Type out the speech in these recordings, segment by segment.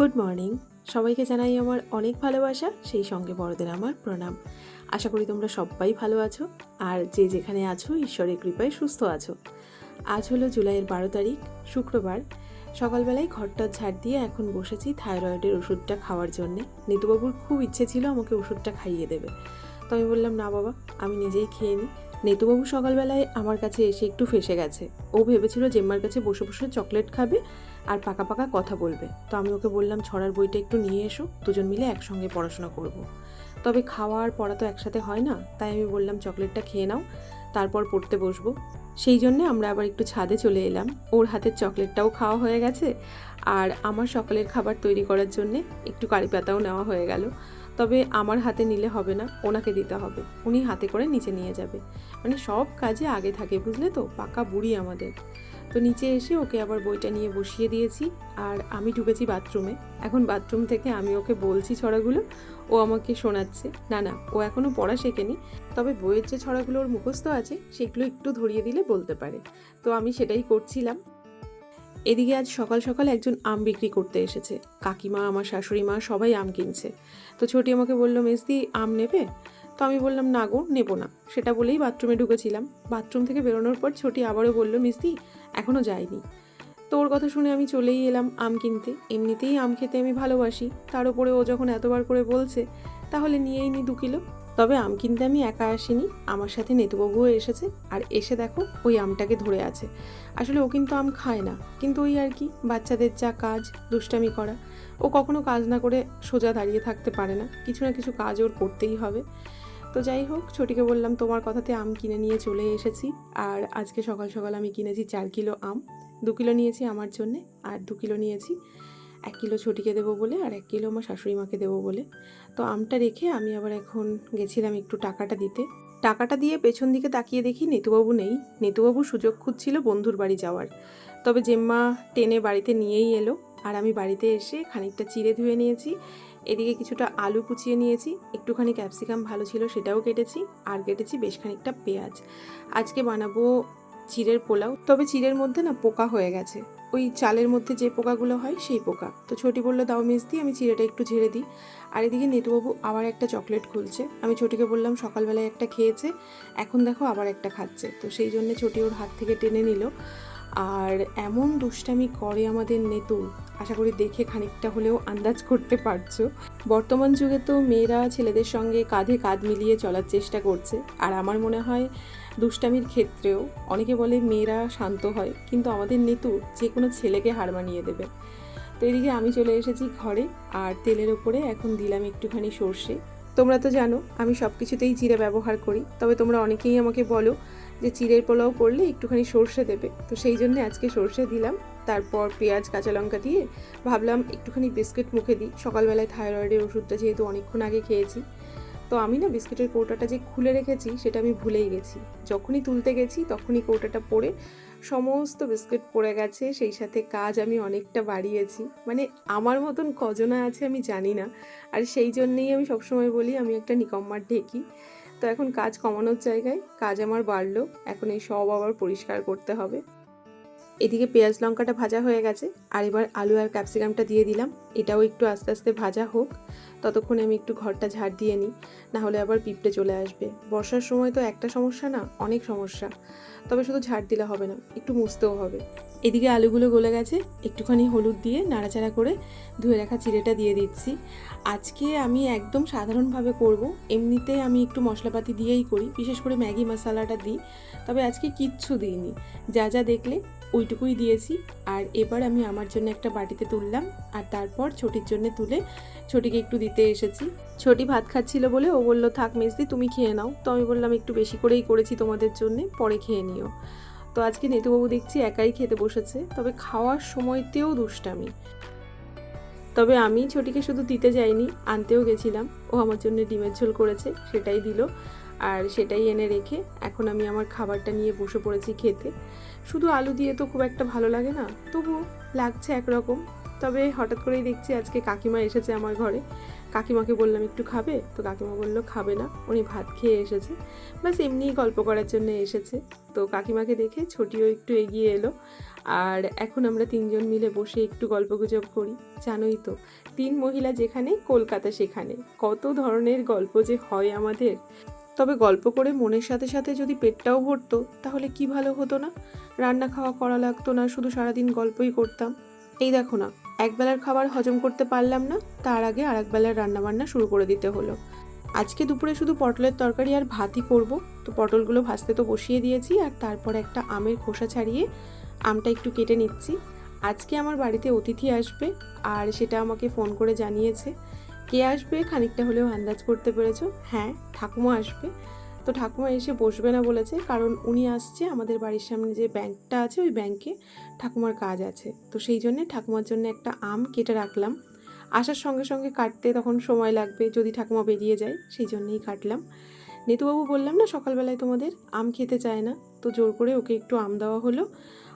Good morning সবাইকে জানাই আমার অনেক ভালোবাসা, সেই সঙ্গে বড়দের আমার প্রণাম। আশা করি তোমরা সবাই ভালো আছো, আর যে যেখানে আছো, ঈশ্বরের কৃপায় সুস্থ আছো। আজ হলো জুলাইয়ের বারো তারিখ, শুক্রবার। সকালবেলায় ঘরটা ঝাড় দিয়ে এখন বসেছি থাইরয়েডের ওষুধটা খাওয়ার জন্যে। নিতুবাবুর খুব ইচ্ছে ছিল আমাকে ওষুধটা খাইয়ে দেবে। তো আমি বললাম, না বাবা, আমি নিজেই খেয়ে নিই। নেতুবাবু সকালবেলায় আমার কাছে এসে একটু ফেসে গেছে। ও ভেবেছিল জেম্মার কাছে বসে বসে চকলেট খাবে আর পাকা পাকা কথা বলবে। তো আমি ওকে বললাম, ছড়ার বইটা একটু নিয়ে এসো, দুজন মিলে একসঙ্গে পড়াশোনা করব। তবে খাওয়া আর পড়া তো একসাথে হয় না, তাই আমি বললাম, চকলেটটা খেয়ে নাও, তারপর পড়তে বসবো। সেই জন্যে আমরা আবার একটু ছাদে চলে এলাম। ওর হাতের চকলেটটাও খাওয়া হয়ে গেছে, আর আমার সকালের খাবার তৈরি করার জন্যে একটু কারি পাতাও নেওয়া হয়ে গেল। তবে আমার হাতে নিলে হবে না, ওনাকে দিতে হবে। উনি হাতে করে নিচে নিয়ে যাবে। মানে সব কাজে আগে থাকে, বুঝলে তো? পাকা বুড়ি আমাদের। তো নিচে এসে ওকে আবার বইটা নিয়ে বসিয়ে দিয়েছি, আর আমি ঢুকেছি বাথরুমে। এখন বাথরুম থেকে আমি ওকে বলছি ছড়াগুলো, ও আমাকে শোনাচ্ছে। না না, ও এখনও পড়া শেখেনি, তবে বইয়ের যে ছড়াগুলো ওর মুখস্থ আছে, সেগুলো একটু ধরিয়ে দিলে বলতে পারে। তো আমি সেটাই করছিলাম। এদিকে আজ সকাল সকাল একজন আম বিক্রি করতে এসেছে। কাকিমা, আমার শাশুড়ি মা সবাই আম কিনছে। তো ছোটি আমাকে বলল, মেসদি, আম নেবে? তো আমি বললাম, না গো, নেব না। সেটা বলেই বাথরুমে ঢুকেছিলাম। বাথরুম থেকে বেরোনোর পর ছোটি আবারও বলল মিস্তি এখনও যায়নি তো ওর কথা শুনে আমি চলেই এলাম আম কিনতে। এমনিতেই আম খেতে আমি ভালোবাসি। তার উপরে ও যখন এতবার করে বলছে, তাহলে নিয়েই নি দু কিলো। তবে আম কিনতে আমি একা আসিনি। আমার সাথে নেতুবাবুও এসেছে। আর এসে দেখো, ওই আমটাকে ধরে আছে। আসলে ও কিন্তু আম খায় না। কিন্তু ওই আর কি, বাচ্চাদের যা কাজ, দুষ্টামি করা। ও কখনো কাজ না করে সোজা দাঁড়িয়ে থাকতে পারে না। কিছু না কিছু কাজ ওর করতেই হবে। তো যাই হোক, ছোটিকে বললাম, তোমার কথাতে আম কিনে নিয়ে চলে এসেছি। আর আজকে সকাল সকাল আমি কিনেছি চার কিলো আম। দু কিলো নিয়েছি আমার জন্যে, আর দু কিলো নিয়েছি এক কিলো ছোটিকে দেবো বলে, আর এক কিলো আমার শাশুড়ি মাকে দেবো বলে। তো আমটা রেখে আমি আবার এখন গেছিলাম একটু টাকাটা দিতে। টাকাটা দিয়ে পেছন দিকে তাকিয়ে দেখি নেতুবাবু নেই। নেতুবাবু সুযোগ খুঁজছিল বন্ধুর বাড়ি যাওয়ার। তবে জেম্মা টেনে বাড়িতে নিয়েই এলো। আর আমি বাড়িতে এসে খানিকটা চিড়ে ধুয়ে নিয়েছি। এদিকে কিছুটা আলু কুচিয়ে নিয়েছি, একটুখানি ক্যাপসিকাম ভালো ছিল সেটাও কেটেছি, আর কেটেছি বেশ খানিকটা পেঁয়াজ। আজকে বানাবো চিড়ের পোলাও, তবে চিড়ের মধ্যে না পোকা হয়ে গেছে। ওই চালের মধ্যে যে পোকাগুলো হয় সেই পোকা। তো ছোটি বলল, দাও মিস দিই আমি চিড়েটা একটু ঝেড়ে দিই। আর এদিকে নেতুবাবু আবার একটা চকলেট খুলছে। আমি ছোটিকে বললাম, সকালবেলায় একটা খেয়েছে, এখন দেখো আবার একটা খাচ্ছে। তো সেই জন্য ছোটি ওর হাত থেকে টেনে নিল। আর এমন দুষ্টামি করে আমাদের নেতু। আশা করি দেখে খানিকটা হলেও আন্দাজ করতে পারছ। বর্তমান যুগে তো মেয়েরা ছেলেদের সঙ্গে কাঁধে কাঁধ মিলিয়ে চলার চেষ্টা করছে। আর আমার মনে হয় দুষ্টামির ক্ষেত্রেও অনেকে বলে মেয়েরা শান্ত হয়, কিন্তু আমাদের নেতু যে কোনো ছেলেকে হার মানিয়ে দেবে। তো এদিকে আমি চলে এসেছি ঘরে, আর তেলের ওপরে এখন দিলাম একটুখানি সর্ষে। তোমরা তো জানো, আমি সব কিছুতেই জিরে ব্যবহার করি। তবে তোমরা অনেকেই আমাকে বলো যে চিড়ের পোলাও করলে একটুখানি সর্ষে দেবে। তো সেই জন্য আজকে সর্ষে দিলাম। তারপর পেঁয়াজ, কাঁচা লঙ্কা দিয়ে ভাবলাম একটুখানি বিস্কিট মুখে দিই। সকালবেলায় থাইরয়েডের ওষুধটা যেহেতু অনেকক্ষণ আগে খেয়েছি। তো আমি না বিস্কিটের কৌটাটা যে খুলে রেখেছি, সেটা আমি ভুলেই গেছি। যখনই তুলতে গেছি, তখনই কৌটাটা পড়ে সমস্ত বিস্কিট পড়ে গেছে। সেই সাথে কাজ আমি অনেকটা বাড়িয়েছি। মানে আমার মতন কজনা আছে আমি জানি না। আর সেই জন্যেই আমি সবসময় বলি, আমি একটা নিকম্মার ঢেকি। তো এখন কাজ কমানোর জায়গায় কাজ আমার বাড়লো, এখন এই সব আবার পরিষ্কার করতে হবে। এদিকে পেঁয়াজ লঙ্কাটা ভাজা হয়ে গেছে, আর এবার আলু আর ক্যাপসিকামটা দিয়ে দিলাম। এটাও একটু আস্তে আস্তে ভাজা হোক, ততক্ষণে আমি একটু ঘরটা ঝাড় দিয়ে নিই না হলে আবার পিঁপড়ে চলে আসবে। বর্ষার সময় তো একটা সমস্যা না, অনেক সমস্যা। তবে শুধু ঝাড় দিলে হবে না, একটু মুছতেও হবে। এদিকে আলুগুলো গলে গেছে, একটুখানি হলুদ দিয়ে নাড়াচাড়া করে ধুয়ে রাখা চিড়েটা দিয়ে দিচ্ছি। আজকে আমি একদম সাধারণভাবে করব, এমনিতে আমি একটু মশলাপাতি দিয়েই করি, বিশেষ করে ম্যাগি মশলাটা দিই, তবে আজকে কিচ্ছু দিইনি। যা যা দেখলে ওইটুকুই দিয়েছি। আর এবার আমি আমার জন্য একটা বাটিতে তুললাম। আর তারপর ছোটির জন্য তুলে ছোটিকে একটু দিতে এসেছি। ছোটি ভাত খাচ্ছিল বলে ও বলল, থাক মেজদি তুমি খেয়ে নাও। তো আমি বললাম, একটু বেশি করেই করেছি তোমাদের জন্যে, পরে খেয়ে নিও। তো আজকে নেতুবাবু দেখছি একাই খেতে বসেছে। তবে খাওয়ার সময়তেও দুষ্টামি। তবে আমি ছোটিকে শুধু দিতে যাইনি, আনতেও গেছিলাম। ও আমার জন্য ডিমের ঝোল করেছে, সেটাই দিল। আর সেটাই এনে রেখে এখন আমি আমার খাবারটা নিয়ে বসে পড়েছি খেতে। শুধু আলু দিয়ে তো খুব একটা ভালো লাগে না, তবু লাগছে একরকম। তবে হঠাৎ করেই দেখছি আজকে কাকিমা এসেছে আমার ঘরে। কাকিমাকে বললাম, একটু খাবে? তো কাকিমা বলল, খাবে না। উনি ভাত খেয়ে এসেছে। ব্যাস, এমনিই গল্প করার জন্য এসেছে। তো কাকিমাকে দেখে ছোটিও একটু এগিয়ে এলো। আর এখন আমরা তিনজন মিলে বসে একটু গল্পগুজব করি। জানোই তো, তিন মহিলা যেখানে, কলকাতা সেখানে। কত ধরনের গল্প যে হয় আমাদের। তবে গল্প করে মনের সাথে সাথে যদি পেটটাও ভরতো, তাহলে কি ভালো হতো না? রান্না খাওয়া করা লাগতো না, শুধু সারাদিন গল্পই করতাম। এই দেখো না, একবেলার খাবার হজম করতে পারলাম না, তার আগে আর একবেলার রান্নাবান্না শুরু করে দিতে হলো। আজকে দুপুরে শুধু পটলের তরকারি আর ভাতই করব। তো পটলগুলো ভাজতে তো বসিয়ে দিয়েছি, আর তারপর একটা আমের খোসা ছাড়িয়ে আমটা একটু কেটে নিচ্ছি। আজকে আমার বাড়িতে অতিথি আসবে, আর সেটা আমাকে ফোন করে জানিয়েছে। কে আসবে? খানিকটা হলেও আন্দাজ করতে পেরেছ? হ্যাঁ ঠাকুমা আসবে। তো ঠাকুমা এসে বসবে না বলেছে, কারণ উনি আসছে আমাদের বাড়ির সামনে যে ব্যাংকটা আছে, ওই ব্যাংকে ঠাকুমার কাজ আছে। তো সেই জন্যে ঠাকুমার জন্য একটা আম কেটে রাখলাম। আসার সঙ্গে সঙ্গে কাটতে তখন সময় লাগবে, যদি ঠাকুমা বেরিয়ে যায়, সেই জন্যেই কাটলাম। নেতুবাবু বললাম, না, সকালবেলায় তোমাদের আম খেতে চায় না। তো জোর করে ওকে একটু আম দেওয়া হলো।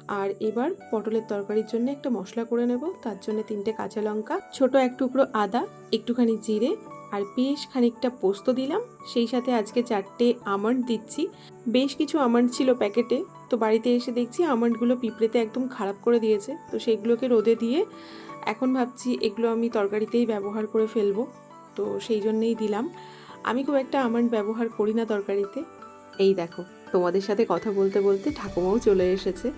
আর এবার পটলের তরকারির জন্য একটা মশলা করে নেব। তার জন্য তিনটে কাঁচা লঙ্কা, ছোট এক টুকরো আদা, একটুখানি জিরে আর বেশ খানিকটা পোস্ত দিলাম। সেই সাথে আজকে চারটে আমন্ড দিচ্ছি। বেশ কিছু আমন্ড ছিল প্যাকেটে। তো বাড়িতে এসে দেখছি আমন্ডগুলো পিঁপড়েতে একদম খারাপ করে দিয়েছে। তো সেগুলোকে রোদে দিয়ে এখন ভাবছি এগুলো আমি তরকারিতেই ব্যবহার করে ফেলব। তো সেই জন্যেই দিলাম। আমি খুব একটা আমন্ড ব্যবহার করি না তরকারিতে। এই দেখো। তোমাদের সাথে কথা বলতে বলতে ঠাকুমাও চলে এসেছে।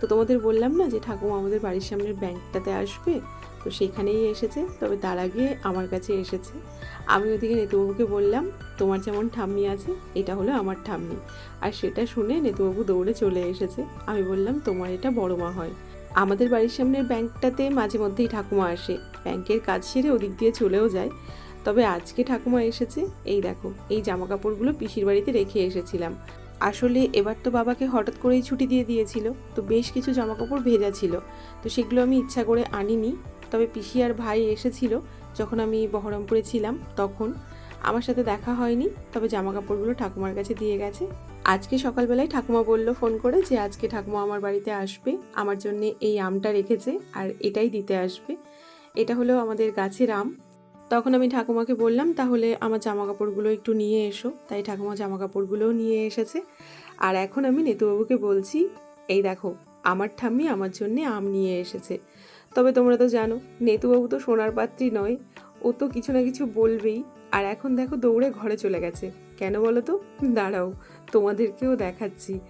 তো তোমাদের বললাম না যে ঠাকুমা আমাদের বাড়ির সামনের ব্যাংকটাতে আসবে, তো সেখানেই এসেছে। তবে তার আগে আমার কাছে এসেছে। আমি ওদিকে নেতুবাবুকে বললাম, তোমার যেমন ঠাম্মি আছে, এটা হলো আমার ঠাম্মি। আর সেটা শুনে নেতুবাবু দৌড়ে চলে এসেছে। আমি বললাম, তোমার এটা বড় মা হয়। আমাদের বাড়ির সামনের ব্যাংকটাতে মাঝে মধ্যেই ঠাকুমা আসে। ব্যাংকের কাজ সেরে ওদিক দিয়ে চলেও যায়। তবে আজকে ঠাকুমা এসেছে, এই দেখো, এই জামা কাপড়গুলো পিসির বাড়িতে রেখে এসেছিলাম। আসলে এবার তো বাবাকে হঠাৎ করেই ছুটি দিয়ে দিয়েছিল, তো বেশ কিছু জামা কাপড় ভেজা ছিল, তো সেগুলো আমি ইচ্ছা করে আনিনি। তবে পিসি আর ভাই এসেছিল, যখন আমি বহরমপুরে ছিলাম তখন। আমার সাথে দেখা হয়নি, তবে জামা কাপড়গুলো ঠাকুমার কাছে দিয়ে গেছে। আজকে সকালবেলায় ঠাকুমা বলল ফোন করে যে আজকে ঠাকুমা আমার বাড়িতে আসবে, আমার জন্য এই আমটা রেখেছে আর এটাই দিতে আসবে। এটা হলো আমাদের গাছের আম। তখন আমি ঠাকুমাকে বললাম, তাহলে আমার জামা কাপড়গুলো একটু নিয়ে এসো। তাই ঠাকুমা জামা কাপড়গুলোও নিয়ে এসেছে। আর এখন আমি নেতুবাবুকে বলছি, এই দেখো, আমার ঠাম্মি আমার জন্যে আম নিয়ে এসেছে। তবে তোমরা তো জানো, নেতুবাবু তো সোনার পাত্রী নয়, ও তো কিছু না কিছু বলবেই। আর এখন দেখো দৌড়ে ঘরে চলে গেছে। কেন বলো তো? দাঁড়াও, তোমাদেরকেও দেখাচ্ছি।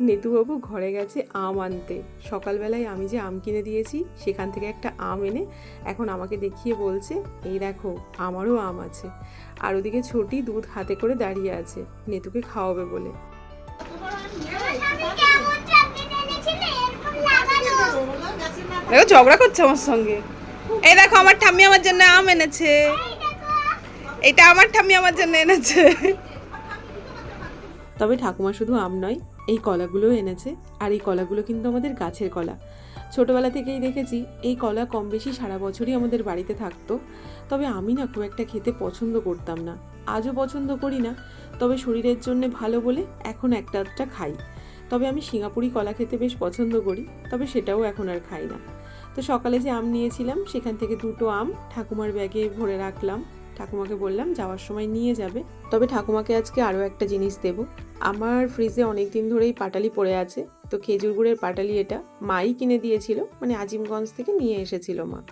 নেতুবাবু ঘরে গেছে আম আনতে। সকালবেলায় আমি যে আম কিনে দিয়েছি, সেখান থেকে একটা আম এনে এখন আমাকে দেখিয়ে বলছে, এই দেখো, আমারও আম আছে। আর ওদিকে ছোটি দুধ হাতে করে দাঁড়িয়ে আছে, নেতুকে খাওয়াবে বলে। দেখো, ঝগড়া করছে আমার সঙ্গে। এই দেখো, আমার ঠাম্মি আমার জন্য আম এনেছে। এটা আমার ঠাম্মি আমার জন্য এনেছে। তবে ঠাকুমা শুধু আম নয় এই কলাগুলোও এনেছে আর এই কলাগুলো কিন্তু আমাদের গাছের কলা। ছোটোবেলা থেকেই দেখেছি এই কলা কম বেশি সারা বছরই আমাদের বাড়িতে থাকতো। তবে আমি না খুব একটা খেতে পছন্দ করতাম না। আজও পছন্দ করি না, তবে শরীরের জন্য ভালো বলে এখন একটা আধটা খাই। তবে আমি সিঙ্গাপুরি কলা খেতে বেশ পছন্দ করি, তবে সেটাও এখন আর খাই না। তো সকালে যে আম নিয়েছিলাম, সেখান থেকে দুটো আম ঠাকুমার ব্যাগে ভরে রাখলাম। ঠাকুমাকে বললাম যাওয়ার সময় নিয়ে যাবে। তবে ঠাকুমাকে আজকে আরও একটা জিনিস দেব। আমার ফ্রিজে অনেক দিন ধরেই পাটালি পড়ে আছে। তো খেজুর গুড়ের পাটালি এটা মাই কিনে দিয়েছিল। মানে আজিমগঞ্জ থেকে নিয়ে এসেছিল মা।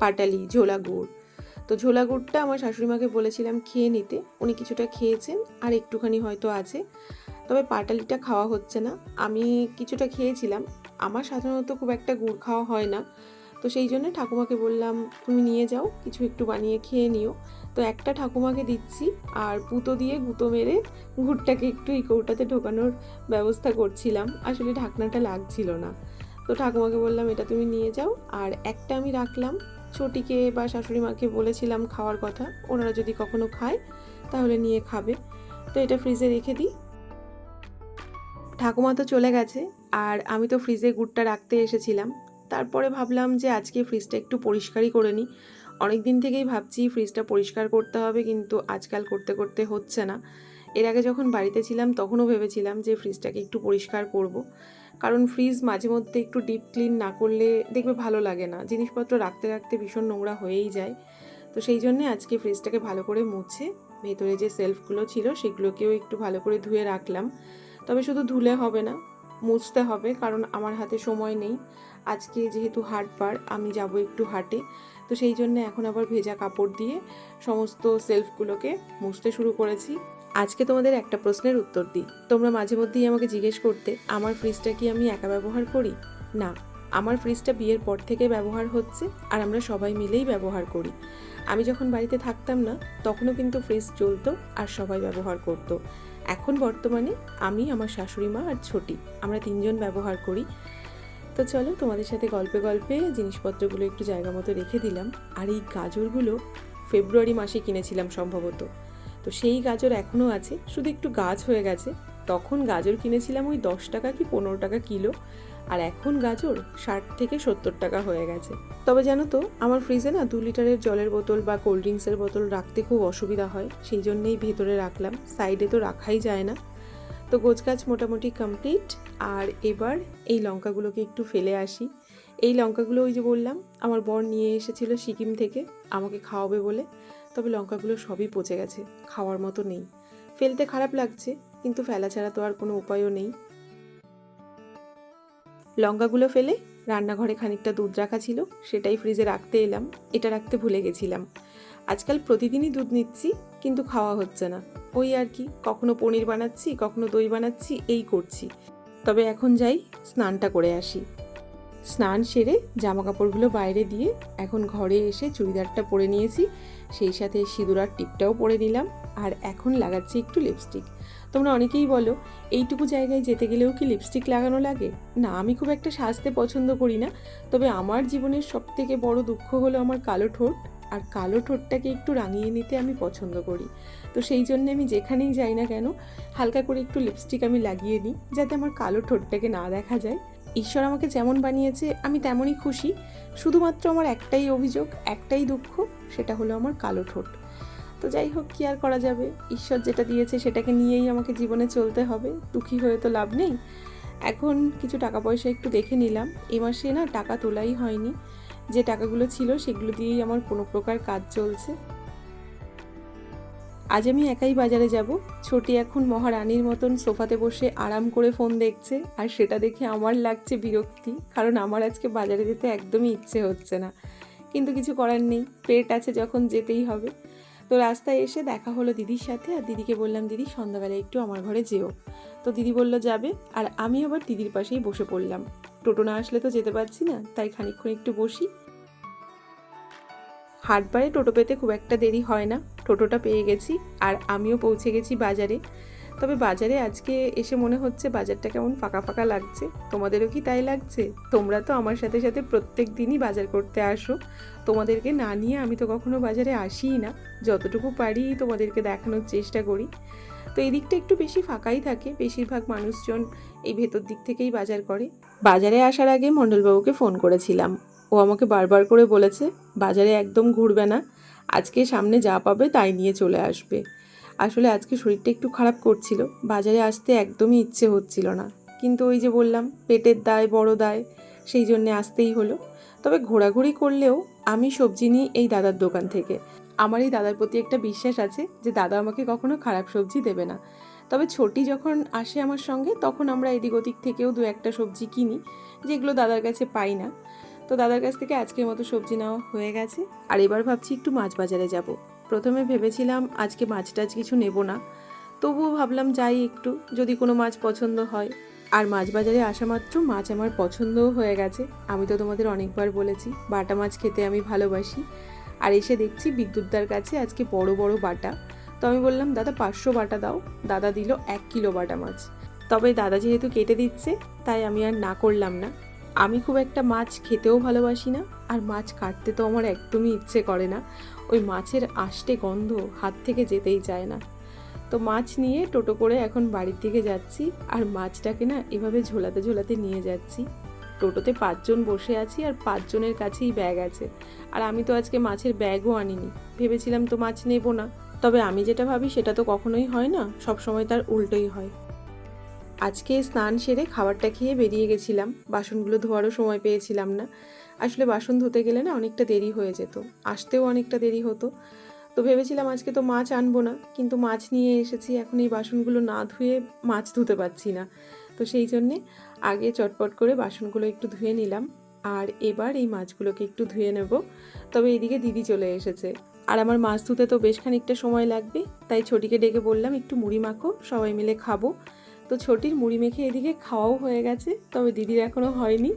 পাটালি, ঝোলা গুড়। তো ঝোলা গুড়টা আমার শাশুড়িমাকে বলেছিলাম খেয়ে নিতে। উনি কিছুটা খেয়েছেন আর একটুখানি হয়তো আছে। তবে পাটালিটা খাওয়া হচ্ছে না। আমি কিছুটা খেয়েছিলাম। আমার সাধারণত খুব একটা গুড় খাওয়া হয় না। তো সেই জন্য ঠাকুমাকে বললাম, তুমি নিয়ে যাও। কিছু একটু বানিয়ে খেয়ে নিও। তো একটা ঠাকুমাকে দিচ্ছি আর পুতো দিয়ে গুঁতো মেরে গুড়টাকে একটু এই কৌটাতে ঢোকানোর ব্যবস্থা করছিলাম। আসলে ঢাকনাটা লাগছিল না। তো ঠাকুমাকে বললাম, এটা তুমি নিয়ে যাও। আর একটা আমি রাখলাম। ছোটিকে বা শাশুড়ি মাকে বলেছিলাম খাওয়ার কথা, ওনারা যদি কখনো খায় তাহলে নিয়ে খাবে। তো এটা ফ্রিজে রেখে দিই। ঠাকুমা তো চলে গেছে, আর আমি তো ফ্রিজে গুড়টা রাখতে এসেছিলাম। তারপরে ভাবলাম যে আজকে ফ্রিজটা একটু পরিষ্কারই করে নিই। অনেক দিন থেকেই ভাবছি ফ্রিজটা পরিষ্কার করতে হবে, কিন্তু আজকাল করতে করতে হচ্ছে না। এর আগে যখন বাড়িতে ছিলাম, তখনও ভেবেছিলাম যে ফ্রিজটাকে একটু পরিষ্কার করব। কারণ ফ্রিজ মাঝে মধ্যে একটু ডিপ ক্লিন না করলে দেখবে ভালো লাগে না। জিনিসপত্র রাখতে রাখতে ভীষণ নোংরা হয়েই যায়। তো সেই জন্যে আজকে ফ্রিজটাকে ভালো করে মুছে, ভেতরে যে সেলফগুলো ছিল সেগুলোকেও একটু ভালো করে ধুয়ে রাখলাম। তবে শুধু ধুলে হবে না, মুছতে হবে, কারণ আমার হাতে সময় নেই। আজকে যেহেতু হাটবার আমি যাব একটু হাটে। তো সেই জন্য এখন আবার ভেজা কাপড় দিয়ে সমস্ত সেলফগুলোকে মুছতে শুরু করেছি। আজকে তোমাদের একটা প্রশ্নের উত্তর দিই। তোমরা মাঝে মধ্যেই আমাকে জিজ্ঞেস করতে, আমার ফ্রিজটা কি আমি একা ব্যবহার করি? না, আমার ফ্রিজটা বিয়ের পর থেকে ব্যবহার হচ্ছে আর আমরা সবাই মিলেই ব্যবহার করি। আমি যখন বাড়িতে থাকতাম না, তখনও কিন্তু ফ্রিজ চলতো আর সবাই ব্যবহার করতো। এখন বর্তমানে আমি, আমার শাশুড়ি মা আর ছোটি, আমরা তিনজন ব্যবহার করি। তো চলো তোমাদের সাথে গল্পে গল্পে জিনিসপত্রগুলো একটু জায়গা মতো রেখে দিলাম। আর এই গাজরগুলো ফেব্রুয়ারি মাসে কিনেছিলাম সম্ভবত। তো সেই গাজর এখনও আছে, শুধু একটু গাছ হয়ে গেছে। তখন গাজর কিনেছিলাম ওই দশ টাকা কি পনেরো টাকা কিলো। আর এখন গাজর ষাট থেকে সত্তর টাকা হয়ে গেছে। তবে জানো তো, আমার ফ্রিজে না দু লিটারের জলের বোতল বা কোল্ড ড্রিঙ্কসের বোতল রাখতে খুব অসুবিধা হয়। সেই জন্যেই ভেতরে রাখলাম। সাইডে তো রাখাই যায় না। তো গোছগাছ মোটামুটি কমপ্লিট আর এবার এই লঙ্কাগুলোকে একটু ফেলে আসি। এই লঙ্কাগুলো ওই যে বললাম, আমার বর নিয়ে এসেছিল সিকিম থেকে, আমাকে খাওয়াবে বলে, তবে লঙ্কাগুলো সবই পচে গেছে, খাওয়ার মতো নেই। ফেলতে খারাপ লাগছে, কিন্তু ফেলা ছাড়া তো আর কোনো উপায়ও নেই। লঙ্কাগুলো ফেলে রান্নাঘরে খানিকটা দুধ রাখা ছিল, সেটাই ফ্রিজে রাখতে এলাম, এটা রাখতে ভুলে গেছিলাম। আজকাল প্রতিদিনই দুধ নিচ্ছি, কিন্তু খাওয়া হচ্ছে না। ওই আর কি, কখনো পনির বানাচ্ছি, কখনো দই বানাচ্ছি, এই করছি। তবে এখন যাই, স্নানটা করে আসি। স্নান সেরে জামা কাপড়গুলো বাইরে দিয়ে এখন ঘরে এসে চুড়িদারটা পরে নিয়েছি, সেই সাথে সিঁদুরার টিপটাও পরে নিলাম, আর এখন লাগাচ্ছি একটু লিপস্টিক। তোমরা অনেকেই বলো, এইটুকু জায়গায় যেতে গেলেও কি লিপস্টিক লাগানো লাগে? না, আমি খুব একটা সাজতে পছন্দ করি না, তবে আমার জীবনের সব থেকে বড় দুঃখ হলো আমার কালো ঠোঁট। আর কালো ঠোঁটটাকে একটু রাঙিয়ে নিতে আমি পছন্দ করি। তো সেই জন্য আমি যেখানেই যাই না কেন, হালকা করে একটু লিপস্টিক আমি লাগিয়ে নিই, যাতে আমার কালো ঠোঁটটাকে না দেখা যায়। ঈশ্বর আমাকে যেমন বানিয়েছে, আমি তেমনই খুশি। শুধুমাত্র আমার একটাই অভিযোগ, একটাই দুঃখ, সেটা হলো আমার কালো ঠোঁট। তো যাই হোক, কি আর করা যাবে? ঈশ্বর যেটা দিয়েছে, সেটাকে নিয়েই আমাকে জীবনে চলতে হবে। দুঃখী হয়ে তো লাভ নেই। এখন কিছু টাকা পয়সা একটু দেখে নিলাম। এ মাসে না টাকা তোলাই হয়নি। যে টাকাগুলো ছিল সেগুলো দিয়েই আমার কোনো প্রকার কাজ চলছে। আজ আমি একাই বাজারে যাব। ছোটি এখন মহারানীর মতন সোফাতে বসে আরাম করে ফোন দেখছে আর সেটা দেখে আমার লাগছে বিরক্তি, কারণ আমার আজকে বাজারে যেতে একদমই ইচ্ছে হচ্ছে না। কিন্তু কিছু করার নেই, পেট আছে যখন যেতেই হবে। তো রাস্তায় এসে দেখা হলো দিদির সাথে আর দিদিকে বললাম, দিদি, সন্ধ্যাবেলায় একটু আমার ঘরে যেও। তো দিদি বলল, যাবে। আর আমি আবার দিদির পাশেই বসে পড়লাম। টোটো না আসলে তো যেতে পারছি না, তাই খানিকক্ষণ একটু বসি। হাটবারে টোটো পেতে খুব একটা দেরি হয় না, টোটোটা পেয়ে গেছি আর আমিও পৌঁছে গেছি বাজারে। তবে বাজারে আজকে এসে মনে হচ্ছে বাজারটা কেমন ফাঁকা ফাঁকা লাগছে, তোমাদেরও কি তাই লাগছে? তোমরা তো আমার সাথে সাথে প্রত্যেক দিনই বাজার করতে আসো, তোমাদেরকে না নিয়ে আমি তো কখনো বাজারে আসিই না, যতটুকু পারি তোমাদেরকে দেখানোর চেষ্টা করি। তো এই দিকটা একটু বেশি ফাঁকাই থাকে। বেশিরভাগ মানুষজন এই ভেতর দিক থেকেই বাজার করে। বাজারে আসার আগে মণ্ডলবাবুকে ফোন করেছিলাম। ও আমাকে বারবার করে বলেছে, বাজারে একদম ঘুরবে না। আজকে সামনে যা পাবে তাই নিয়ে চলে আসবে। আসলে আজকে শরীরটা একটু খারাপ করছিল। বাজারে আসতে একদমই ইচ্ছে হচ্ছিল না। কিন্তু ওই যে বললাম, পেটের দায়, বড় দায়, সেই জন্যে আসতেই হলো। তবে ঘোরাঘুরি করলেও আমি সবজি নিই এই দাদার দোকান থেকে। আমার এই দাদার প্রতি একটা বিশ্বাস আছে যে দাদা আমাকে কখনো খারাপ সবজি দেবে না। তবে ছোটি যখন আসে আমার সঙ্গে, তখন আমরা এদিক ওদিক থেকেও দু একটা সবজি কিনি, যেগুলো দাদার কাছে পাই না। তো দাদার কাছ থেকে আজকের মতো সবজি নেওয়া হয়ে গেছে। আর এবার ভাবছি একটু মাছ বাজারে যাব। প্রথমে ভেবেছিলাম আজকে মাছ টাছ কিছু নেব না। তবুও ভাবলাম যাই একটু, যদি কোনো মাছ পছন্দ হয়। আর মাছ বাজারে আসা মাত্র মাছ আমার পছন্দও হয়ে গেছে। আমি তো তোমাদের অনেকবার বলেছি, বাটা মাছ খেতে আমি ভালোবাসি। আর এসে দেখছি বিদ্যুৎদার কাছে আজকে বড় বড় বাটা। তো আমি বললাম, দাদা, পাঁচশো বাটা দাও। দাদা দিল এক কিলো বাটা মাছ। তবে দাদা যেহেতু কেটে দিচ্ছে, তাই আমি আর না করলাম না। আমি খুব একটা মাছ খেতেও ভালোবাসি না, আর মাছ কাটতে তো আমার একদমই ইচ্ছে করে না। ওই মাছের আষ্টে গন্ধ হাত থেকে যেতেই চায় না। তো মাছ নিয়ে টোটো করে এখন বাড়ির দিকে যাচ্ছি, আর মাছটাকে না এভাবে ঝোলাতে ঝোলাতে নিয়ে যাচ্ছি। টোটোতে পাঁচজন বসে আছি আর পাঁচজনের কাছেই ব্যাগ আছে। আর আমি তো আজকে মাছের ব্যাগও আনিনি। ভেবেছিলাম তো মাছ নেব না। তবে আমি যেটা ভাবি সেটা তো কখনোই হয় না সব সময় তার উল্টোই হয়। আজকে স্নান সেরে খাবারটা খেয়ে বেরিয়ে গেছিলাম। বাসনগুলো ধোয়ারও সময় পেয়েছিলাম না। আসলে বাসন ধুতে গেলে না অনেকটা দেরি হয়ে যেত, আসতেও অনেকটা দেরি হতো। তো ভেবেছিলাম আজকে তো মাছ আনব না, কিন্তু মাছ নিয়ে এসেছি। এখন এই বাসনগুলো না ধুয়ে মাছ ধুতে পারছি না। তো সেই জন্যে আগে চটপট করে বাসনগুলো একটু ধুয়ে নিলাম। আর এবার এই মাছগুলোকে একটু ধুয়ে নেব। তবে এদিকে দিদি চলে এসেছে। আর আমার মাছ ধুতে তো বেশ খানিকটা সময় লাগবে, তাই ছোটিকে ডেকে বললাম, একটু মুড়ি মাখো, সবাই মিলে খাব। তো ছোটির মুড়ি মেখে এদিকে খাওয়াও হয়ে গেছে, তবে দিদির এখনও হয়নি।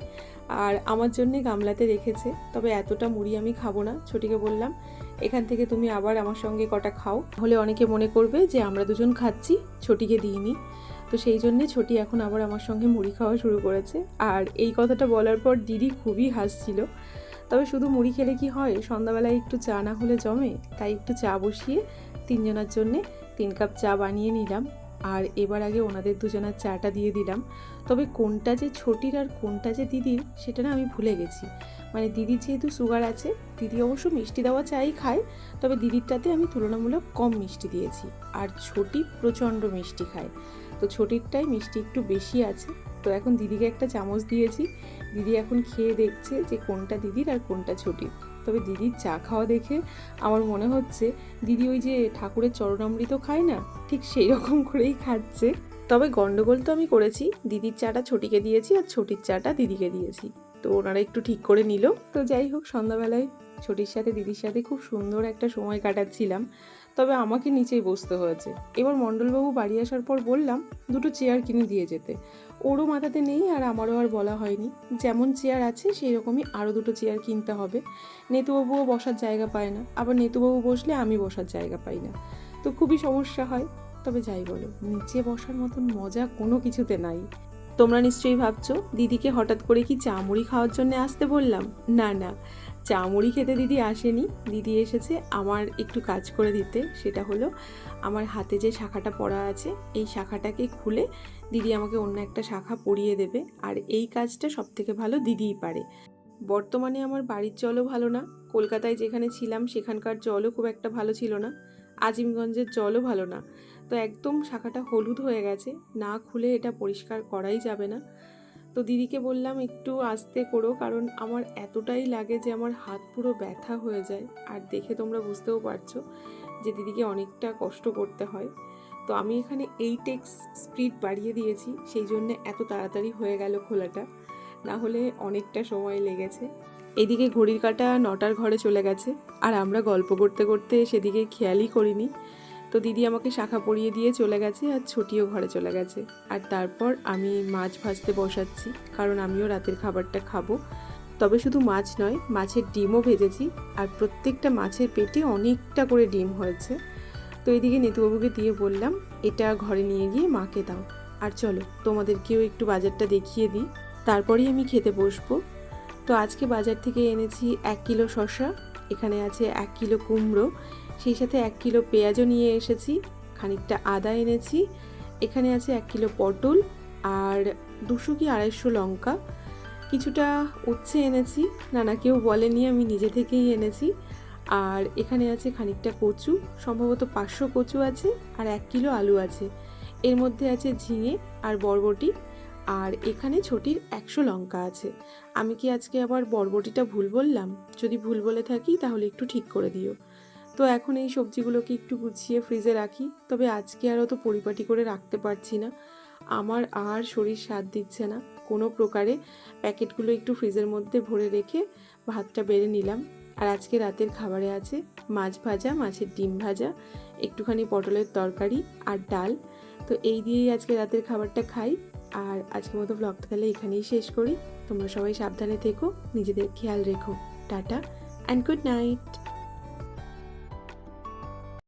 আর আমার জন্যে গামলাতে রেখেছে, তবে এতটা মুড়ি আমি খাব না। ছোটিকে বললাম, এখান থেকে তুমি আবার আমার সঙ্গে কটা খাও। হলে অনেকে মনে করবে যে আমরা দুজন খাচ্ছি, ছোটিকে দিইনি। তো সেই জন্যে ছোটি এখন আবার আমার সঙ্গে মুড়ি খাওয়া শুরু করেছে। আর এই কথাটা বলার পর দিদি খুবই হাসছিল। তবে শুধু মুড়ি খেলে কি হয়? সন্ধ্যাবেলায় একটু চা না হলে জমে, তাই একটু চা বসিয়ে তিনজনের জন্যে তিন কাপ চা বানিয়ে নিলাম। আর এবার আগে ওনাদের দুজনের চাটা দিয়ে দিলাম। তবে কোনটা যে ছোটির আর কোনটা যে দিদির, সেটা না আমি ভুলে গেছি। মানে দিদির যেহেতু সুগার আছে, দিদি অবশ্য মিষ্টি দেওয়া চাই খায়, তবে দিদিরটাতে আমি তুলনামূলক কম মিষ্টি দিয়েছি। আর ছোটি প্রচণ্ড মিষ্টি খায়। তো ছোটিরটাই মিষ্টি একটু বেশি আছে। তো এখন দিদিকে একটা চামচ দিয়েছি। দিদি এখন খেয়ে দেখছে যে কোনটা দিদির আর কোনটা ছোটির। তবে দিদির চা খাওয়া দেখে আমার মনে হচ্ছে দিদি ওই যে ঠাকুরের চরণামৃত খায় না, ঠিক সেই রকম করেই খাচ্ছে। তবে গন্ডগোল তো আমি করেছি। দিদির চাটা ছোটিকে দিয়েছি আর ছোটির চাটা দিদিকে দিয়েছি। তো ওনারা একটু ঠিক করে নিল। তো যাই হোক, সন্ধ্যাবেলায় ছোটির সাথে দিদির সাথে খুব সুন্দর একটা সময় কাটাচ্ছিলাম। তবে আমাকে নিচেই বসতে হয়েছে। এবার মণ্ডলবাবু বাড়ি আসার পর বললাম, দুটো চেয়ার কিনে দিয়ে যেতে। ওরও মাথাতে নেই আর আমারও আর বলা হয়নি। যেমন চেয়ার আছে সেই রকমই আরও দুটো চেয়ার কিনতে হবে। নেতুবাবুও বসার জায়গা পায় না। আবার নেতুবাবু বসলে আমি বসার জায়গা পাই না। তো খুবই সমস্যা হয়। তবে যাই বলো, নিচে বসার মতন মজা কোনো কিছুতে নাই। তোমরা নিশ্চয়ই ভাবছ, দিদিকে হঠাৎ করে কি চা মুড়ি খাওয়ার জন্য আসতে বললাম? না না। চা মুড়ি খেতে দিদি আসেনি। দিদি এসেছে আমার একটু কাজ করে দিতে, সেটা হলো আমার হাতে যে শাখাটা পড়া আছে, এই শাখাটাকে খুলে দিদি আমাকে অন্য একটা শাখা পরিয়ে দেবে। আর এই কাজটা সব থেকে ভালো দিদিই পারে। বর্তমানে আমার বাড়ির জলও ভালো না। কলকাতায় যেখানে ছিলাম, সেখানকার জলও খুব একটা ভালো ছিল না। আজিমগঞ্জের জলও ভালো না। তো একদম শাখাটা হলুদ হয়ে গেছে, না খুলে এটা পরিষ্কার করাই যাবে না। তো দিদিকে বললাম, একটু আস্তে করো, কারণ আমার এতটাই লাগে যে আমার হাত পুরো ব্যথা হয়ে যায়। আর দেখে তোমরা বুঝতেও পারছ যে দিদিকে অনেকটা কষ্ট করতে হয়। তো আমি এখানে এইট এক্স স্পিড বাড়িয়ে দিয়েছি, সেই জন্য এত তাড়াতাড়ি হয়ে গেল খোলাটা। না হলে অনেকটা সময় লেগেছে। এদিকে ঘড়ির কাটা নটার ঘরে চলে গেছে, আর আমরা গল্প করতে করতে সেদিকে খেয়ালই করিনি। তো দিদি আমাকে শাখা পরিয়ে দিয়ে চলে গেছে আর ছুটিও ঘরে চলে গেছে। আর তারপর আমি মাছ ভাজতে বসাচ্ছি, কারণ আমিও রাতের খাবারটা খাব। তবে শুধু মাছ নয়, মাছের ডিমও ভেজেছি আর প্রত্যেকটা মাছের পেটে অনেকটা করে ডিম হয়েছে। তো এদিকে নেতুবাবুকে দিয়ে বললাম, এটা ঘরে নিয়ে গিয়ে মাকে দাও। আর চলো, তোমাদেরকেও একটু বাজারটা দেখিয়ে দিই। তারপরেই আমি খেতে বসবো। তো আজকে বাজার থেকে এনেছি এক কিলো শসা, এখানে আছে এক কিলো কুমড়ো সেই সাথে এক কিলো পেঁয়াজও নিয়ে এসেছি, খানিকটা আদা এনেছি, এখানে আছে এক কিলো পটল আর দুশো কি আড়াইশো লঙ্কা। কিছুটা উচ্ছে এনেছি, নানা কেউ বলেনি আমি নিজে থেকেই এনেছি। আর এখানে আছে খানিকটা কচু, সম্ভবত পাঁচশো কচু আছে আর এক কিলো আলু আছে। এর মধ্যে আছে ঝিঙে আর বরবটি আর এখানে ছোটির একশো লঙ্কা আছে। আমি কি আজকে আবার বরবটিটা ভুল বললাম? যদি ভুল বলে থাকি তাহলে একটু ঠিক করে দিও। তো এখন এই সবজিগুলোকে একটু গুছিয়ে ফ্রিজে রাখি, তবে আজকে আর অত পরিপাটি করে রাখতে পারছি না। আমার আর শরীর স্বাদ দিচ্ছে না। কোনো প্রকারে প্যাকেটগুলো একটু ফ্রিজের মধ্যে ভরে রেখে ভাতটা বেড়ে নিলাম। আর আজকে রাতের খাবারে আছে মাছ ভাজা, মাছের ডিম ভাজা, একটুখানি পটলের তরকারি আর ডাল। তো এই দিয়েই আজকে রাতের খাবারটা খাই। আর আজকের মতো ব্লগটা তাহলে এখানেই শেষ করি। তোমরা সবাই সাবধানে থেকো, নিজেদের খেয়াল রেখো। Tata and good night